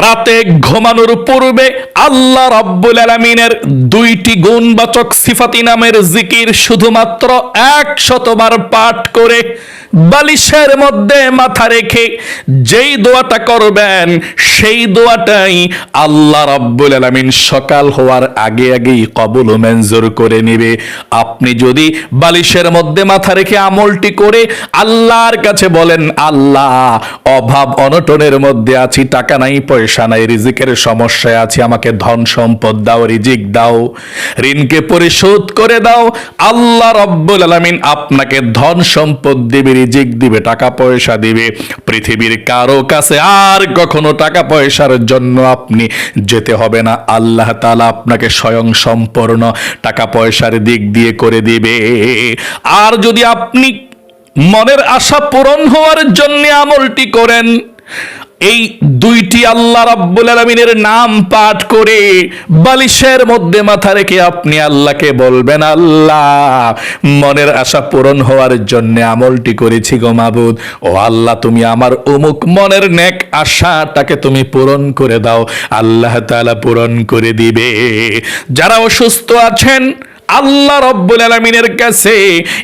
রাতে ঘুমানোর পূর্বে আল্লাহ রাব্বুল আলামিনের দুইটি গুণবাচক সিফাতি নামের জিকির শুধুমাত্র এক শতবার পাঠ করে বালিশের মধ্যে মাথা রেখে যেই দোয়াটা করবেন, সেই দোয়াটাই আল্লাহ রাব্বুল আলামিন সকাল হওয়ার আগে আগেই কবুল মঞ্জুর করে নেবে। আপনি যদি বালিশের মধ্যে মাথা রেখে আমলটি করে আল্লাহর কাছে বলেন, আল্লাহ, অভাব অনটনের মধ্যে আছি, টাকা নাই, পয়সা নাই, রিজিকের সমস্যায় আছি, আমাকে ধন সম্পদ দাও, রিজিক দাও, ঋণকে পরিশোধ করে দাও। আল্লাহ রব্বুল আলামিন আপনাকে ধন সম্পদ দিবে রিজিক দিবে, টাকা পয়সা দিবে। পৃথিবীর কারও কাছে আর কখনো টাকা পয়সার জন্য আপনি যেতে হবে না। আল্লাহ তাআলা আপনাকে স্বয়ং সম্পূর্ণ টাকা পয়সার দিক দিয়ে করে দিবে। আর যদি আপনি মনের আশা পূরণ হওয়ার জন্য আমলটি করেন এই দুইটি আল্লাহ রাব্বুল আলামিনের নাম পাঠ করে বালিশের মধ্যে মাথা রেখে আপনি আল্লাহকে বলবেন, আল্লাহ, মনের আশা পূরণ হওয়ার জন্য আমলটি করেছি গো মাবুদ। ও আল্লাহ, তুমি আমার অমুক মনের নেক আশাটাকে তুমি পূরণ করে দাও। আল্লাহ তাআলা পূরণ করে দিবে। যারা অসুস্থ আছেন আল্লাহ রব্বুল আলমিনের কাছে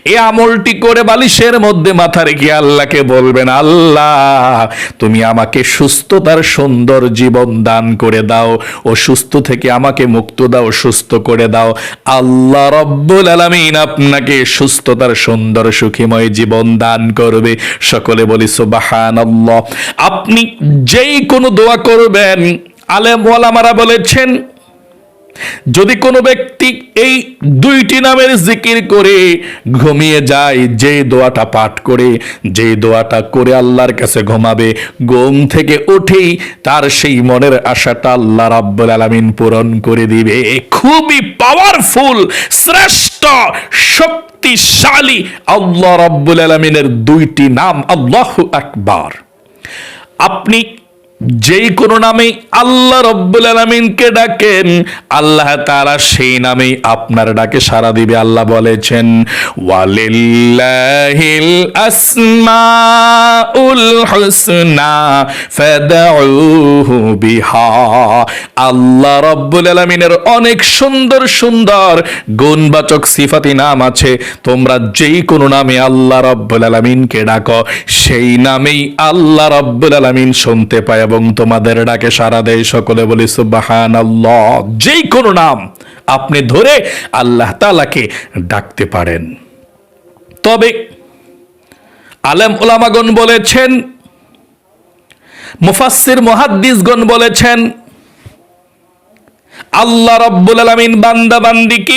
এই আমলটি করে বালিশের মধ্যে মাথা রেখে আল্লাহকে বলবেন, আল্লাহ, তুমি আমাকে সুস্থতার সুন্দর জীবন দান করে দাও ও সুস্থ থেকে আমাকে মুক্ত দাও, সুস্থ করে দাও। আল্লাহ রব্বুল আলমিন আপনাকে সুস্থতার সুন্দর সুখীময় জীবন দান করবে। সকলে বলি সুবাহান আপনি যেই কোনো দোয়া করবেন আলেম ওয়ালামারা বলেছেন যদি কোনো ব্যক্তি এই দুইটি নামের জিকির করে ঘুমিয়ে যায়, যে দোয়াটা পাঠ করে, যে দোয়াটা করে আল্লাহর কাছে ঘুমাবে, ঘুম থেকে উঠেই তার সেই মনের আশাটা আল্লাহ রাব্বুল আলামিন পূরণ করে দিবে। খুবই পাওয়ারফুল শ্রেষ্ঠ, শক্তিশালী আল্লাহ রাব্বুল আলামিনের দুইটি নাম, আল্লাহু আকবার। আপনি যেই কোনো নামে আল্লাহ রব্বুল আলমিনকে ডাকেন, আল্লাহ তারা সেই নামেই আপনার ডাকে সারা দিবে। আল্লাহ বলেছেন আল্লাহ রব্বুল আলমিনের অনেক সুন্দর সুন্দর গুণবাচক সিফাতি নাম আছে। তোমরা যেই কোনো নামে আল্লাহ রব্বুল আলমিনকে ডাকো, সেই নামেই আল্লাহ রব্বুল আলমিন শুনতে পায়। এবং তোমাদের ডাকে সারা দেয় সকলে বলি সুবাহান যেই কোনো নাম আপনি ধরে আল্লাহ তালাকে ডাকতে পারেন। তবে আলেম ওলামাগণ বলেছেন, মুফাসসির মুহাদ্দিসগণ বলেছেন, আল্লাহ রব্বুল আলামিন বান্দা বান্দিকে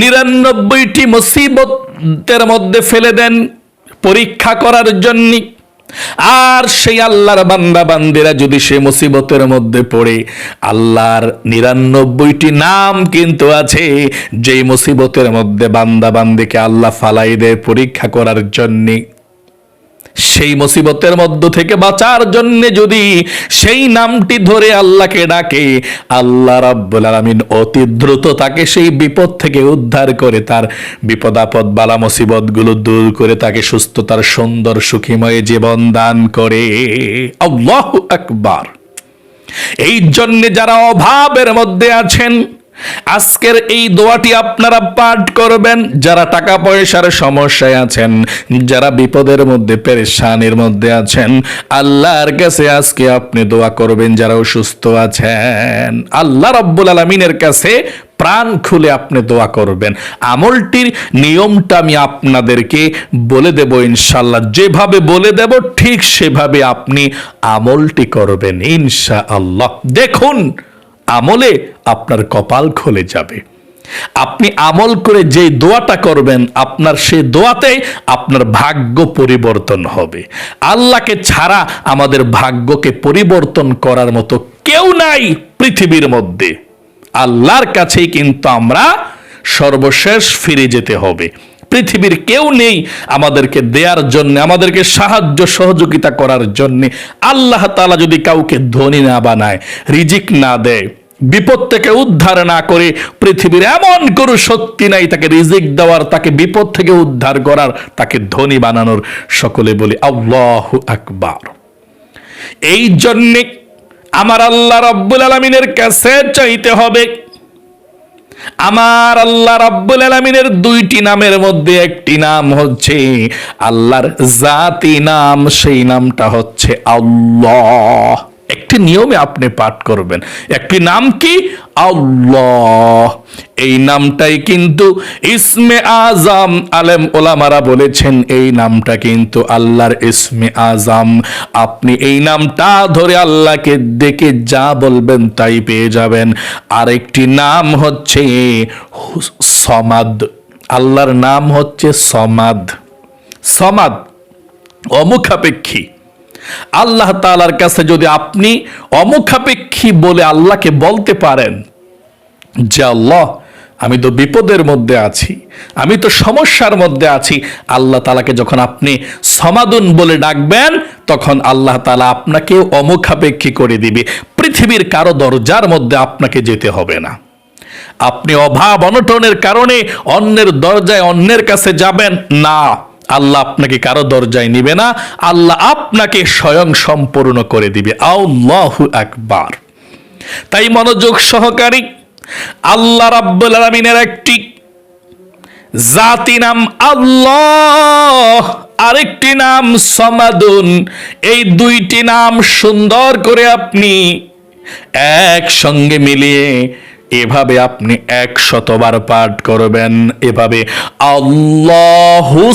নিরানব্বইটি মুসিবতের মধ্যে ফেলে দেন পরীক্ষা করার জন্য। আর সেই আল্লাহর বান্দা বান্দিরা যদি সে মুসিবতের মধ্যে পড়ে, আল্লাহর নিরানব্বইটি নাম কিন্তু আছে, যেই মুসিবতের মধ্যে বান্দা বান্দিকে আল্লাহ ফালাই দেয় পরীক্ষা করার জন্যে। সেই মুসিবতের মধ্য থেকে বাঁচার জন্য যদি সেই নামটি ধরে আল্লাহকে ডাকে, আল্লাহ রাব্বুল আলামিন অতি দ্রুত তাকে সেই বিপদ থেকে উদ্ধার করে তার বিপদ আপদ বালা মুসিবতগুলো দূর করে তাকে সুস্থতার সুন্দর সুখীময় জীবন দান করে। আল্লাহু আকবার। এই জন্যে যারা অভাবের মধ্যে আছেন আজকের এই দোয়াটি আপনারা পাঠ করবেন। যারা টাকা পয়সার সমস্যায় আছেন, যারা বিপদের মধ্যে, পেরেশানির মধ্যে আছেন, আল্লাহর কাছে আজকে আপনি দোয়া করবেন, যারা অসুস্থ আছেন। আল্লাহ রব্বুল আলমিনের কাছে প্রাণ খুলে আপনি দোয়া করবেন। আমলটির নিয়মটা আমি আপনাদেরকে বলে দেব ইনশাল্লাহ যেভাবে বলে দেব, ঠিক সেভাবে আপনি আমলটি করবেন ইনশা আল্লাহ দেখুন আমলে আপনার কপাল খুলে যাবে। আপনি আমল করে যে দোয়াটা করবেন, আপনার সে দোয়াতে আপনার ভাগ্য পরিবর্তন হবে। আল্লাহকে ছাড়া আমাদের ভাগ্যকে পরিবর্তন করার মতো কেউ নাই পৃথিবীর মধ্যে। আল্লাহর কাছেই কিন্তু আমরা সর্বশেষ ফিরে যেতে হবে। পৃথিবীর কেউ নেই আমাদেরকে দেয়ার জন্য, আমাদেরকে সাহায্য সহযোগিতা করার জন্য। আল্লাহ তালা যদি কাউকে ধনী না বানায়, রিজিক না দেয়, বিপদ থেকে উদ্ধার না করে, পৃথিবীর এমন কোনো শক্তি নাই তাকে রিজিক দেওয়ার, তাকে বিপদ থেকে উদ্ধার করার, তাকে ধনী বানানোর, সকলে বলি আল্লাহ আকবার। এই জন্যে আমার আল্লাহ রব্বুল আলমিনের কাছে চাইতে হবে আমার আল্লাহ রাব্বুল আলামিনের দুইটি নামের মধ্যে একটি নাম হচ্ছে আল্লাহর জাতি নাম, সেই নামটা হচ্ছে আল্লাহ। একটি নিয়মে আপনি পাঠ করবেন। একটি নাম কি? আল্লাহ। এই নামটাই কিন্তু ইসমে আজম। আলেম ওলামারা বলেছেন, এই নামটা কিন্তু আল্লাহর ইসমে আজম। আপনি এই নামটা ধরে আল্লাহকে ডেকে যা বলবেন তাই পেয়ে যাবেন। আরেকটি নাম হচ্ছে সমাদ। আল্লাহর নাম হচ্ছে সমাদ। সমাদ অমুখাপেক্ষী। আল্লাহ তালার কাছে যদি আপনি অমুখাপেক্ষী বলে আল্লাহকে বলতে পারেন যে, আল্লাহ, আমি তো বিপদের মধ্যে আছি, আমি তো সমস্যার মধ্যে আছি। আল্লাহ তালাকে যখন আপনি সমাদুন বলে ডাকবেন, তখন আল্লাহ তালা আপনাকে অমুখাপেক্ষী করে দিবে। পৃথিবীর কারও দরজার মধ্যে আপনাকে যেতে হবে না। আপনি অভাব অনটনের কারণে অন্যের দরজায় অন্যের কাছে যাবেন না। আল্লাহ আপনাকে কারও দরজায় নিবে না, আল্লাহ আপনাকে স্বয়ং সম্পূর্ণ করে দিবে। আল্লাহু আকবার। তাই মনোযোগ সহকারী আল্লাহ রাব্বুল আলামিনের একটি জাতি নাম আল্লাহ, আরেকটি নাম সমাদুন। এই দুইটি নাম সুন্দর করে আপনি একসঙ্গে মিলিয়ে এভাবে আপনি একশতবার পাঠ করবেন। এভাবে আল্লাহুসমাদ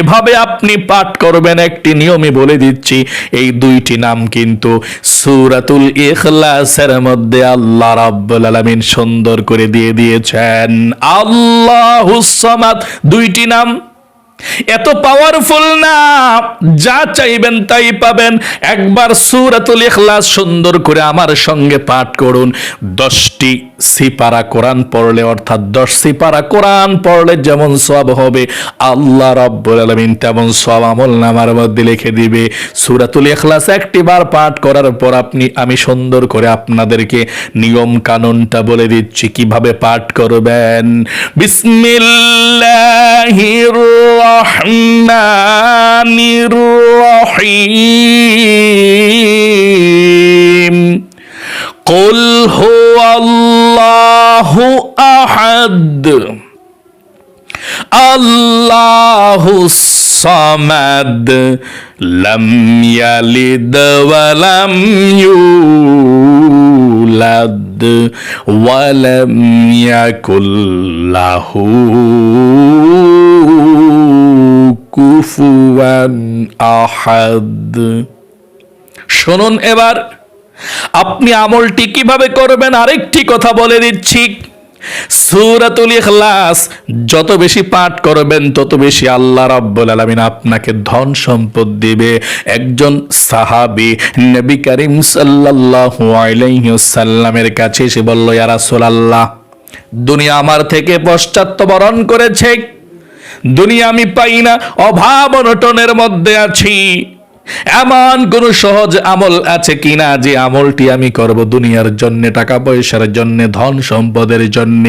এভাবে আপনি পাঠ করবেন একটি নিয়মে বলে দিচ্ছি, এই দুইটি নাম কিন্তু সুরাতুল ইখলাসের মধ্যে আল্লাহ রাব্বুল আলামিন সুন্দর করে দিয়ে দিয়েছেন। আল্লাহুসমাদ দুইটি নাম এত পাওয়ারফুল না। যা চাইবেন তাই পাবেন। একবার সুরাতুল ইখলাস সুন্দর করে আমার সঙ্গে পাঠ করুন। দশটি সিপারা কোরআন পড়লে, অর্থাৎ দশ সিপারা কোরআন পড়লে যেমন সব হবে, আল্লাহ রব্বুল আলমিন তেমন সব আমল নামার মধ্যে লিখে দিবে। সুরাতুল এখলাস একটি বার পাঠ করার পর আপনি, আমি সুন্দর করে আপনাদেরকে নিয়ম কানুনটা বলে দিচ্ছি, কীভাবে পাঠ করবেন? বিসমিল্লাহির রহমানির রহিম। সামাদ আল্লাহু সামাদ লাম ইয়ালিদ ওয়া লাম ইউলাদ ওয়া লাম কুফুয়ান আহাদ। শুনুন এবার, আপনি আমলটি কীভাবে করবেন? আরেকটি কথা বলে দিচ্ছি। সুরাতুল ইখলাস, যত বেশি পাঠ করবেন, তত বেশি আল্লাহ রাব্বুল আলামিন আপনাকে ধন সম্পদ দিবে। একজন সাহাবী নবী করিম সাল্লাল্লাহু আলাইহি ওয়াসাল্লামের কাছে এসে বলল, ইয়া রাসূলুল্লাহ, দুনিয়া আমার থেকে পশ্চাত্যবরণ করেছে। দুনিয়া আমি পাই না, অভাব অনটনের মধ্যে আছি। এমন কোন সহজ আমল আছে কিনা যে আমলটি আমি করব দুনিয়ার জন্য, টাকা পয়সার জন্য, ধন সম্পদের জন্য?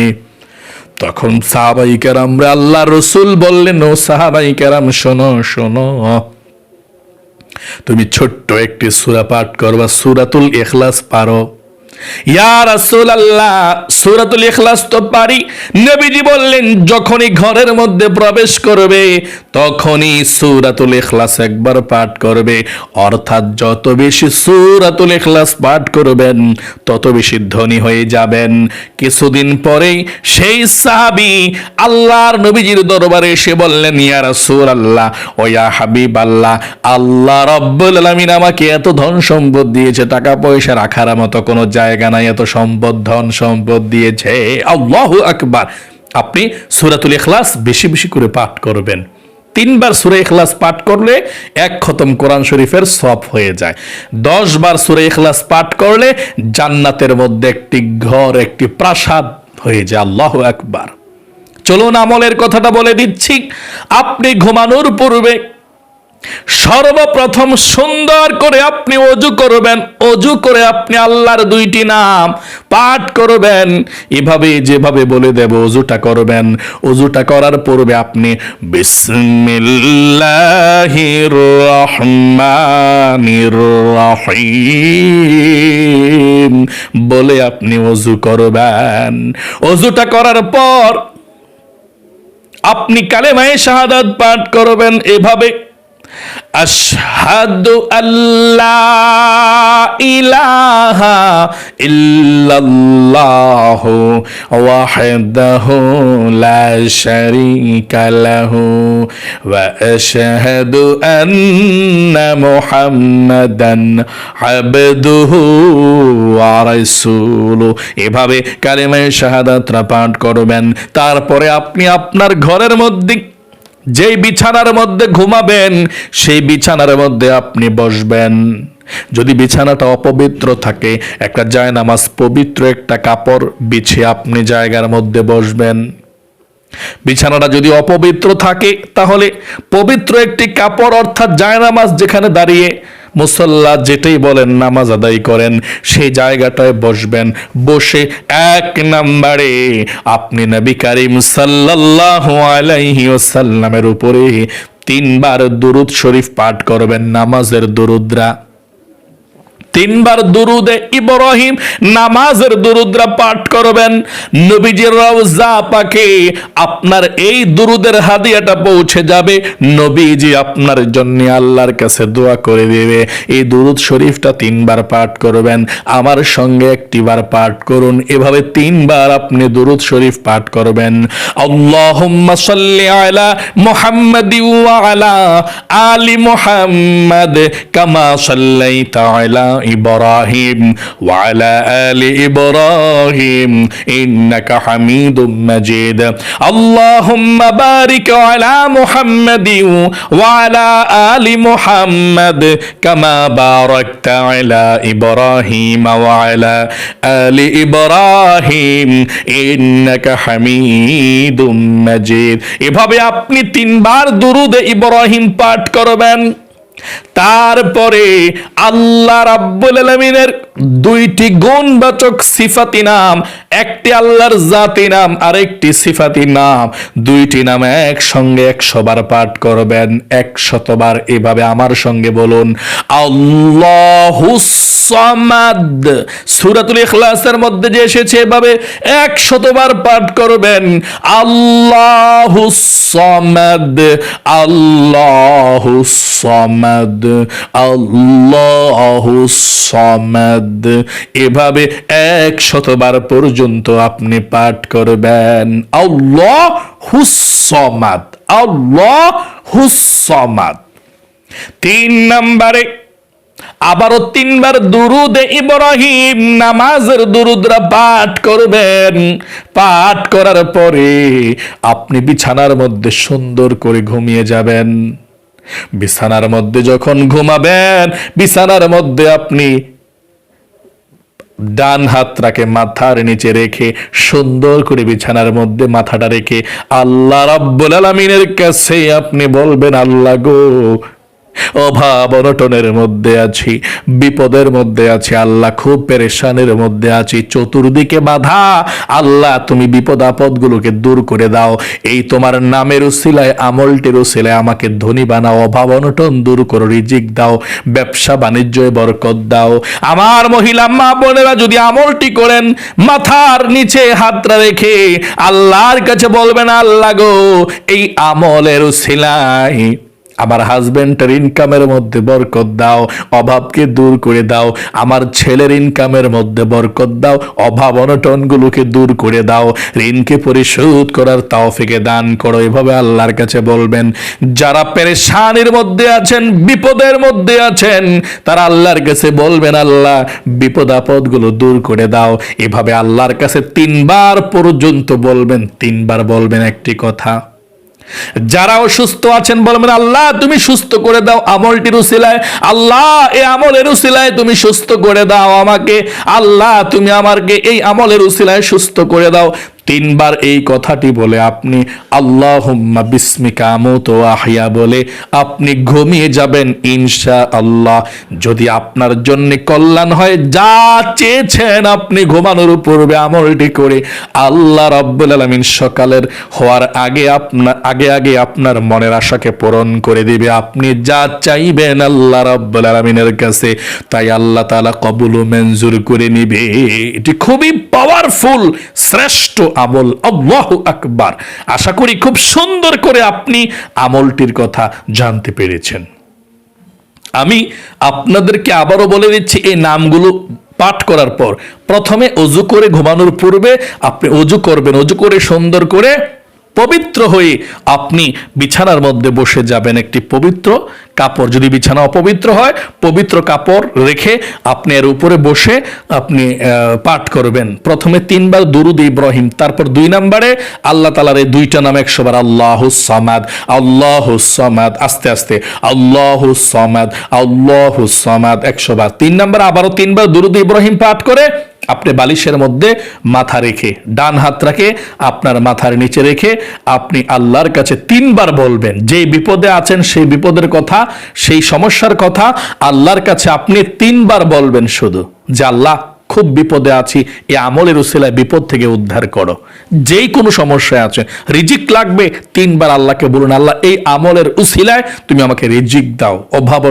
তখন সাহাবাই কেরাম আল্লাহ রসুল বললেন, ও সাহাবাই কেরাম, শোনো শোনো। তুমি ছোট্ট একটি সুরা পাঠ করবা, সুরাতুল এখলাস পারো। যখনই ঘরের মধ্যে প্রবেশ করবে, তখনই ইখলাস একবার পাঠ করবে। অর্থাৎ যত বেশি ইখলাস পাঠ করবেন, তত বেশি ধনী হয়ে যাবেন। কিছুদিন পরেই সেই সাহাবী আল্লাহর নবীজির দরবারে এসে বললেন, ইয়া রাসূলুল্লাহ, ও ইয়া হাবিবাল্লাহ, আল্লাহ রব্বুল আলামিন আমাকে এত ধন সম্পদ দিয়েছে, টাকা পয়সা রাখার মতো কোনো জায়গা নাই, এত সম্পদ, ধন সম্পদ দিয়েছে। আল্লাহু আকবার। আপনি সূরাতুল ইখলাস বেশি বেশি করে পাঠ করবেন। তিনবার সুরে ইখলাস পাঠ করলে এক খতম কোরআন শরীফের সব হয়ে যায়। দশ বার সুরে ইখলাস পাঠ করলে জান্নাতের মধ্যে একটি ঘর, একটি প্রাসাদ হয়ে যায়। আল্লাহ আকবার। চলুন আমলের কথাটা বলে দিচ্ছি। আপনি ঘুমানোর পূর্বে সর্বপ্রথম সুন্দর করে আপনি অজু করবেন। অজু করে আপনি আল্লাহর দুইটি নাম পাঠ করবেন। এভাবে, যেভাবে বলে দেব, অজুটা করবেন। অজুটা করার পূর্বে আপনি বিসমিল্লাহির রহমানির রহিম বলে আপনি অজু করবেন। অজুটা করার পর আপনি কালেমায়ে শাহাদাত পাঠ করবেন। এভাবে আশহাদু আল্লাহ ইলাহা ইল্লাল্লাহু ওয়াহদাহু লা শারীকা লাহু ওয়া আশহাদু আন্না মুহাম্মাদান আবদুহু ওয়া রাসূলুহু এভাবে কালেমায়ে শাহাদাতরা পাঠ করবেন। তারপরে আপনি আপনার ঘরের মধ্যে যেই বিছানার মধ্যে ঘুমাবেন, সেই বিছানার মধ্যে আপনি বসবেন। যদি বিছানাটা অপবিত্র থাকে, একটা জায়নামাজ পবিত্র একটা কাপড় বিছিয়ে আপনি জায়গার মধ্যে বসবেন। বিছানাটা যদি অপবিত্র থাকে, তাহলে পবিত্র একটি কাপড় অর্থাৎ জায়নামাজ যেখানে দাঁড়িয়ে মুসল্লা যেটাই বলেন, নামাজ আদায় করেন, সেই জায়গাটায় বসবেন। বসে এক নাম্বারে আপনি নবী করিম সাল্লাল্লাহু আলাইহি ওয়াসাল্লামের উপরে তিনবার দুরুদ শরীফ পাঠ করবেন, নামাজের দুরুদরা। তিনবার দুরুদে ইব্রাহিম নামাজের দুরুদরা পাঠ করবেন। নবীজির রওজা পাকে আপনার এই দুরুদের হাদিয়াটা পৌঁছে যাবে। নবীজি আপনার জন্য আল্লাহর কাছে দোয়া করে দেবে। এই দুরুদ শরীফটা তিনবার পাঠ করবেন। আমার সঙ্গে একটিবার পাঠ করুন। এভাবে তিনবার আপনি দুরুদ শরীফ পাঠ করবেন। আল্লাহুম্মা সাল্লি আলা মুহাম্মাদি ওয়া আলা আলি মুহাম্মাদ কামা সাল্লাইতা আলা ইব্রাহিম ওয়া আলা ইব্রাহিম, ইন্নাকা হামিদুম মাজিদ। আল্লাহুম্মা বারিক আলা মুহাম্মাদি ওয়া আলা মুহাম্মাদ, কামা বারাকতা আলা ইব্রাহিম ওয়া আলা আলি ইব্রাহিম, ইন্নাকা হামিদুম মাজিদ। এভাবে আপনি তিনবার দুরুদ ইব্রাহিম পাঠ করবেন। তারপরে আল্লাহ রাব্বুল আলামিনের দুইটি গুণবাচক সিফাতি নাম, একটি আল্লাহর জাতি নাম আর একটি সিফাতি নাম। দুইটি নাম একসঙ্গে একশো বার পাঠ করবেন, একশতবার এভাবে আমার সঙ্গে বলুন আল্লাহুস সামাদ সূরাতুল ইখলাসের মধ্যে যে এসেছে, এভাবে একশতবার পাঠ করবেন আল্লাহুস সামাদ আল্লাহুস সামাদ সামাদ। এভাবে এক শতবার পর্যন্ত আপনি পাঠ করবেন। আল্লাহ হুসমাদ আল্লাহ হুসমাদ তিন নম্বরে, আবারও তিনবার দুরুদ ইব্রাহিম নামাজের দুরুদরা পাঠ করবেন। পাঠ করার পরে আপনি বিছানার মধ্যে সুন্দর করে ঘুমিয়ে যাবেন। বিছানার মধ্যে যখন ঘুমাবেন, বিছানার মধ্যে আপনি ডান হাতটাকে মাথার নিচে রেখে সুন্দর করে বিছানার মধ্যে মাথাটা রেখে আল্লাহ রাব্বুল আলামিনের কাছে আপনি বলবেন, আল্লাহ গো অভাব অনটনের মধ্যে আছি, বিপদের মধ্যে আছি, আল্লাহ খুব পেরেশানের মধ্যে আছি, চতুর্দিকে বাধা। আল্লাহ, তুমি বিপদ আপদগুলোকে দূর করে দাও। এই তোমার নামের উসিলায়, আমলটির উসিলায় আমাকে ধনী বানাও, অভাব অনটন দূর করো, রিজিক দাও, ব্যবসা বাণিজ্যে বরকত দাও। আমার মহিলা, মা বোনেরা যদি আমলটি করেন, মাথার নিচে হাতটা রেখে আল্লাহর কাছে বলবেন, আল্লাহ গো, এই আমলের উসিলায় আমার হাজবেন্ডের ইনকামের মধ্যে বরকত দাও, অভাবকে দূর করে দাও, আমার ছেলের ইনকামের মধ্যে বরকত দাও, অভাব অনটনগুলোকে দূর করে দাও, ঋণকে পরিশোধ করার তাওফিকে দান করো। এভাবে আল্লাহর কাছে বলবেন, যারা পেরেশানির মধ্যে আছেন, বিপদের মধ্যে আছেন, তারা আল্লাহর কাছে বলবেন, আল্লাহ, বিপদ আপদগুলো দূর করে দাও। এভাবে আল্লাহর কাছে তিনবার পর্যন্ত বলবেন, তিনবার বলবেন একটি কথা। যারা অসুস্থ আছেন বলবেন আল্লাহ, তুমি সুস্থ করে দাও আমলটির উসিলায়। আল্লাহ এ আমলের উসিলায় তুমি সুস্থ করে দাও আমাকে। আল্লাহ, তুমি আমাকে এই আমলের উসিলায় সুস্থ করে দাও। তিনবার এই কথাটি বলে, আপনি আল্লাহ বিস্মিকা আমত আহিয়া বলে আপনি ঘুমিয়ে যাবেন ইনশা আল্লাহ যদি আপনার জন্য কল্যাণ হয়, যা চেয়েছেন আপনি ঘুমানোর পূর্বে আমলটি করে, আল্লাহ রাব্বুল আলামিন সকালের হওয়ার আগে আপনার আগে আগে আপনার মনের আশাকে পূরণ করে দিবে। আপনি যা চাইবেন আল্লাহ রাব্বুল আলামিনের কাছে, তাই আল্লাহ তাআলা কবুল মঞ্জুর করে নিবে। এটি খুবই পাওয়ারফুল শ্রেষ্ঠ আমল। আল্লাহ আকবার। আশা করি খুব সুন্দর করে আপনি আমলটির কথা জানতে পেরেছেন। আমি আপনাদেরকে আবারও বলে দিচ্ছি, এই নামগুলো পাঠ করার পর প্রথমে অজু করে ঘুমানোর পূর্বে আপনি অজু করবেন, অজু করে সুন্দর করে পবিত্র হয়ে আপনি বিছানার মধ্যে বসে যাবেন একটি পবিত্র কাপড়। যদি বিছানা অপবিত্র হয়, পবিত্র কাপড় রেখে আপনি এর উপরে বসে আপনি পাঠ করবেন। প্রথমে তিনবার দুরুদ ইব্রাহিম, তারপর দুই নম্বরে আল্লাহ তালার এই দুইটা নাম একশোবার, আল্লাহ সামাদ আল্লাহ সামাদ, আস্তে আস্তে, আল্লাহ সামাদ আল্লাহ সামাদ, একশোবার। তিন নম্বর আবারও তিনবার দুরুদ ইব্রাহিম পাঠ করে আপনি বালিশের মধ্যে মাথা রেখে, ডান হাতটাকে আপনার মাথার নিচে রেখে আপনি আল্লাহর কাছে তিনবার বলবেন, যেই বিপদে আছেন সেই বিপদের কথা, সেই সমস্যার কথা আল্লাহর কাছে আপনি তিনবার বলবেন শুধু, যে আল্লাহ খুব বিপদে আছি এই আমলের উসিলায় বিপদ থেকে উদ্ধার করো। যেই কোনো সমস্যায় আছে, রিজিক লাগবে, তিনবার আল্লাহকে বলুন, আল্লাহ, এই আমলের উসিলায় তুমি আমাকে রিজিক দাও। অভাব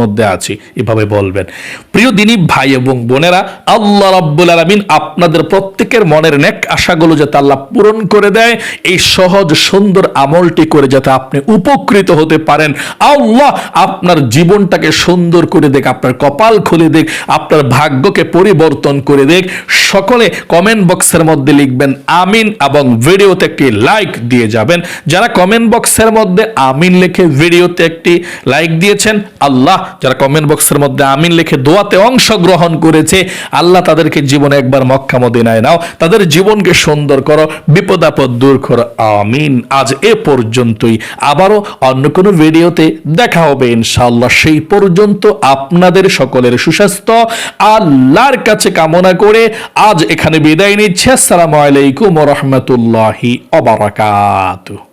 মধ্যে আছি, এভাবে বলবেন। প্রিয় দিনী ভাই এবং বোনেরা, আল্লাহ রাব্বুল আলামিন আপনাদের প্রত্যেকের মনের নেক আশাগুলো যাতে আল্লাহ পূরণ করে দেয়, এই সহজ, সুন্দর আমলটি করে যাতে আপনি উপকৃত হতে পারেন। আল্লাহ আপনার জীবনটাকে সুন্দর করে দেখ, আপনার কপাল খুলে দেখ, আপনার ভাগ্যকে পরিবর্তন করে দেখ। সকলে কমেন্ট বক্সের মধ্যে লিখবেন আমিন এবং ভিডিওতে একটি লাইক দিয়ে যাবেন। যারা কমেন্ট বক্সের মধ্যে আমিন লিখে ভিডিওতে একটি লাইক দিয়েছেন, আল্লাহ যারা কমেন্ট বক্সের মধ্যে আমিন লিখে দোয়াতে অংশগ্রহণ করেছে, আল্লাহ তাদেরকে জীবনে একবার মক্কা মদিনায় নাও। তাদের জীবনকে সুন্দর করো, বিপদ আপদ দূর করো। আমিন। আজ এ পর্যন্তই। আবারও অন্য কোনো ভিডিওতে দেখা হবে ইনশাআল্লাহ। সেই পর্যন্ত আপনাদের সকলের সুস্বাস্থ্য। আল্লাহর কাছে কামনা করে আজ এখানে বিদায় নিচ্ছে। আসসালামু আলাইকুম রহমতুল্লাহি অবরাকাতুহ